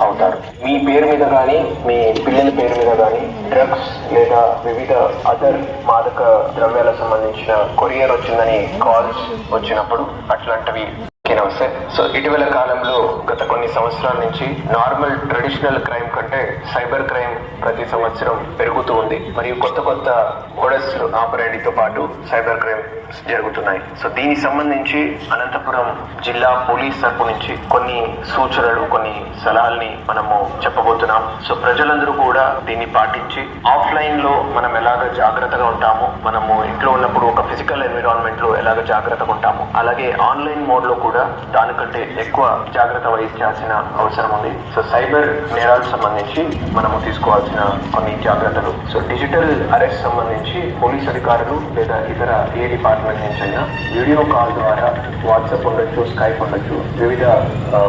అవుతారు మీ పేరు మీద కానీ మీ పిల్లల పేరు మీద కానీ డ్రగ్స్ లేదా వివిధ అదర్ మాదక ద్రవ్యాల సంబంధించిన కొరియర్ వచ్చిందని కాల్స్ వచ్చినప్పుడు అట్లాంటివి నమస్తే. సో ఇటీవల కాలంలో గత కొన్ని సంవత్సరాల నుంచి నార్మల్ ట్రెడిషనల్ క్రైమ్ కంటే సైబర్ క్రైమ్ ప్రతి సంవత్సరం పెరుగుతూ ఉంది. మరియు కొత్త కొత్త మోడల్స్ ఆపరేటితో పాటు సైబర్ క్రైమ్ జరుగుతున్నాయి. సో దీనికి సంబంధించి అనంతపురం జిల్లా పోలీస్ తరపు నుంచి కొన్ని సూచనలు కొన్ని సలహాల్ని మనము చెప్పబోతున్నాం. సో ప్రజలందరూ కూడా దీన్ని పాటించి ఆఫ్లైన్లో మనం ఎలాగ జాగ్రత్తగా ఉంటాము మనము ఇంట్లో ఉన్నప్పుడు ఒక ఫిజికల్ ఎన్విరాన్మెంట్లో ఎలాగ జాగ్రత్తగా ఉంటాము అలాగే ఆన్లైన్ మోడ్లో కూడా దానికంటే ఎక్కువ జాగ్రత్త వహించాల్సిన అవసరం ఉంది. సో సైబర్ నేరాలకు సంబంధించి మనము తీసుకోవాల్సిన కొన్ని జాగ్రత్తలు. సో డిజిటల్ అరెస్ట్ సంబంధించి పోలీస్ అధికారులు లేదా ఇతర ఏ డిపార్ట్మెంట్ నుంచి అయినా వీడియో కాల్ ద్వారా వాట్సాప్ ఉండొచ్చు స్కైప్ ఉండొచ్చు వివిధ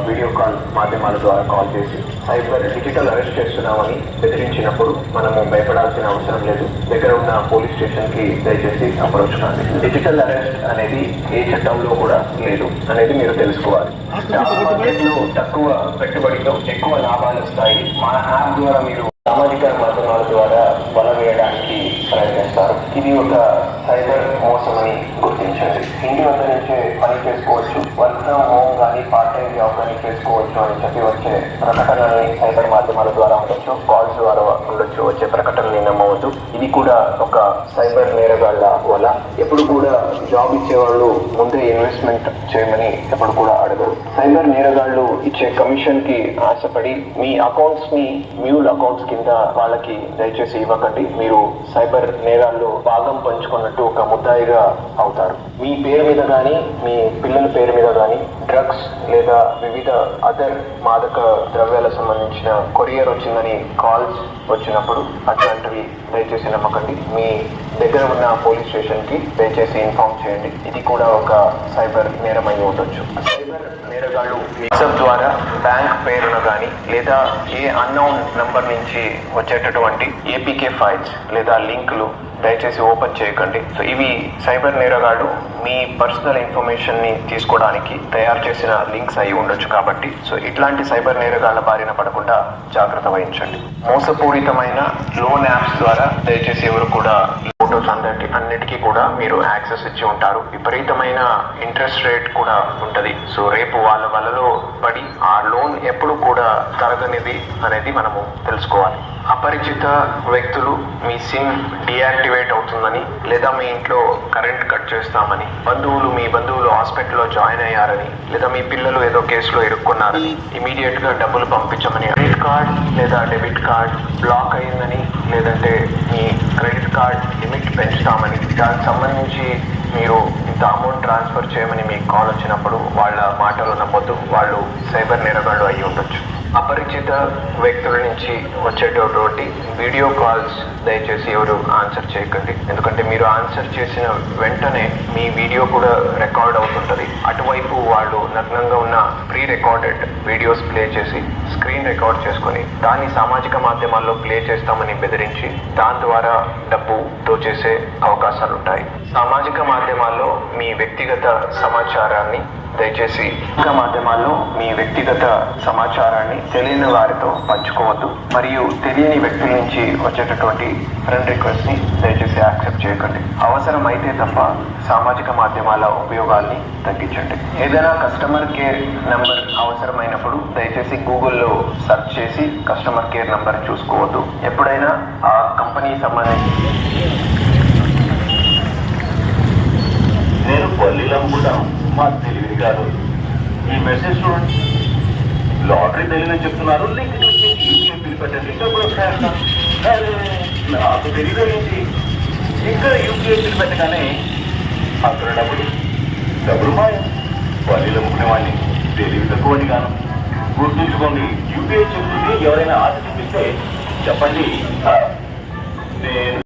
వీడియో కాల్ మాధ్యమాల ద్వారా కాల్ చేసి సైబర్ డిజిటల్ అరెస్ట్ చేస్తున్నామని బెదిరించినప్పుడు మనము భయపడాల్సిన అవసరం లేదు. దగ్గర ఉన్న పోలీస్ స్టేషన్కి దయచేసి అప్రోచ్ కాండి డిజిటల్ అరెస్ట్ అనేది ఏ చట్టంలో కూడా లేదు. అనేది మీరు తెలుసుకోవాలి. స్టాక్ మార్కెట్లో తక్కువ పెట్టుబడితో ఎక్కువ లాభాలు వస్తాయి. మన యాప్ ద్వారా మీరు సామాజిక మాధ్యమాల ద్వారా బలం వేయడానికి ప్రయత్నిస్తారు. ఇది ఒక సైబర్ మోసం అని గుర్తించండి. ఇంటి వద్ద నుంచే పని చేసుకోవచ్చు వర్క్ ఫ్రమ్ హోమ్ కానీ పార్ట్ టైం జాబ్ కానీ చేసుకోవచ్చు అని చెప్పి వచ్చే ప్రకటనల్ని సైబర్ మాధ్యమాల ద్వారా ఉండొచ్చు. కాల్స్ ద్వారా ఉండొచ్చు. వచ్చే ప్రకటనల్ని నమ్మవద్దు. ఇది కూడా ఒక సైబర్ నేరగాళ్ళ వల్ల ఎప్పుడు కూడా జాబ్ ఇచ్చేవాళ్ళు ముందే ఇన్వెస్ట్మెంట్ చేయమని ఎప్పుడు కూడా అడగరు. సైబర్ నేరగాళ్ళు ఇచ్చే కమిషన్కి ఆశపడి మీ అకౌంట్స్ని మ్యూల్ అకౌంట్స్ కింద వాళ్ళకి దయచేసి ఇవ్వకండి. మీరు సైబర్ నేరాల్లో భాగం పంచుకున్నట్టు ఒక ముద్దాయిగా అవుతారు. మీ పేరు మీద కానీ మీ పిల్లల పేరు మీద కానీ డ్రగ్స్ లేదా వివిధ అదర్ మాదక ద్రవ్యాల సంబంధించిన కొరియర్ వచ్చిందని కాల్స్ వచ్చినప్పుడు అట్లాంటివి దయచేసి నమ్మకండి. మీ దగ్గర ఉన్న పోలీస్ స్టేషన్కి దయచేసి ఇన్ఫార్మ్ చేయండి. ఇది కూడా ఒక సైబర్ నేరం అయి ఉండొచ్చు. నేరగాళ్ళు వాట్సాప్ ద్వారా బ్యాంక్ పేరును కానీ లేదా ఏ అన్నౌన్ నంబర్ నుంచి వచ్చేటటువంటి ఏపీకే ఫైల్స్ లేదా లింకులు దయచేసి ఓపెన్ చేయకండి. సో ఇవి సైబర్ నేరగాళ్ళు మీ పర్సనల్ ఇన్ఫర్మేషన్ని తీసుకోవడానికి తయారు చేసిన లింక్స్ అయి ఉండొచ్చు కాబట్టి. సో ఇట్లాంటి సైబర్ నేరగాళ్ళ బారిన పడకుండా జాగ్రత్త వహించండి. మోసపూరితమైన లోన్ యాప్స్ ద్వారా దయచేసి ఎవరు కూడా ఫోటోస్ అందరికి అన్నిటికీ కూడా మీరు యాక్సెస్ ఇచ్చి ఉంటారు. విపరీతమైన ఇంట్రెస్ట్ రేట్ కూడా ఉంటుంది. సో రేపు వాళ్ళ వలలో పడి ఆ లోన్ ఎప్పుడు కూడా తరగనిది అనేది మనము తెలుసుకోవాలి. అపరిచిత వ్యక్తులు మీ సిమ్ డియాక్టివేట్ అవుతుందని లేదా మీ ఇంట్లో కరెంట్ కట్ చేస్తామని బంధువులు మీ బంధువులు హాస్పిటల్లో జాయిన్ అయ్యారని లేదా మీ పిల్లలు ఏదో కేసులో ఇరుక్కున్నారని ఇమీడియట్గా డబ్బులు పంపించమని క్రెడిట్ కార్డ్ లేదా డెబిట్ కార్డ్ బ్లాక్ అయిందని లేదంటే మీ క్రెడిట్ కార్డ్ లిమిట్ పెంచుతామని దానికి సంబంధించి మీరు ఇంత అమౌంట్ ట్రాన్స్ఫర్ చేయమని మీకు కాల్ వచ్చినప్పుడు వాళ్ళ మాటలు నమ్మొద్దు. వాళ్ళు సైబర్ నేరగాళ్ళు అయి ఉండొచ్చు. అపరిచిత వ్యక్తుల నుంచి వచ్చేటటువంటి వీడియో కాల్స్ దయచేసి ఎవరు ఆన్సర్ చేయకండి. ఎందుకంటే మీరు ఆన్సర్ చేసిన వెంటనే మీ వీడియో కూడా రికార్డ్ అవుతుంటుంది. అటువైపు వాళ్ళు నగ్నంగా ఉన్న ప్రీ రికార్డెడ్ వీడియోస్ ప్లే చేసి స్క్రీన్ రికార్డ్ చేసుకొని దాన్ని సామాజిక మాధ్యమాల్లో ప్లే చేస్తామని బెదిరించి దాని ద్వారా డబ్బు దోచేసే అవకాశాలు ఉంటాయి సామాజిక మాధ్యమాల్లో మీ వ్యక్తిగత సమాచారాన్ని దయచేసి ఇంకా మాధ్యమాల్లో మీ వ్యక్తిగత సమాచారాన్ని తెలియని వారితో పంచుకోవద్దు. మరియు తెలియని వ్యక్తుల నుంచి వచ్చేటటువంటి ఫ్రెండ్ రిక్వెస్ట్ని దయచేసి యాక్సెప్ట్ చేయకండి. అవసరం అయితే తప్ప సామాజిక మాధ్యమాల ఉపయోగాల్ని తగ్గించండి. ఏదైనా కస్టమర్ కేర్ నంబర్ అవసరమైనప్పుడు దయచేసి గూగుల్లో సెర్చ్ చేసి కస్టమర్ కేర్ నంబర్ చూసుకోవద్దు. ఎప్పుడైనా ఆ కంపెనీ సంబంధించి నేను పల్లీలు అమ్ముకుంటాను. మా తెలివిని కాదు. ఈ మెసేజ్ చూడండి. లాటరీ తెలియని చెప్తున్నారు. లింక్ క్లిక్ చేసి యూపీఐ బిల్ పెట్టండి డబ్బులు వస్తాయంట నాకు తెలియదు ఏంటి? ఇంకా యూపీఐ బిల్ పెట్టగానే అక్కడ డబ్బులు. డబ్బులు మాయం. పల్లీలు అమ్ముకునేవాడిని. తెలివి తక్కువని గాను గుర్తుంచుకోండి యూపీఐ చెప్తుంది ఎవరైనా ఆశ చూపిస్తే చెప్పండి. నేను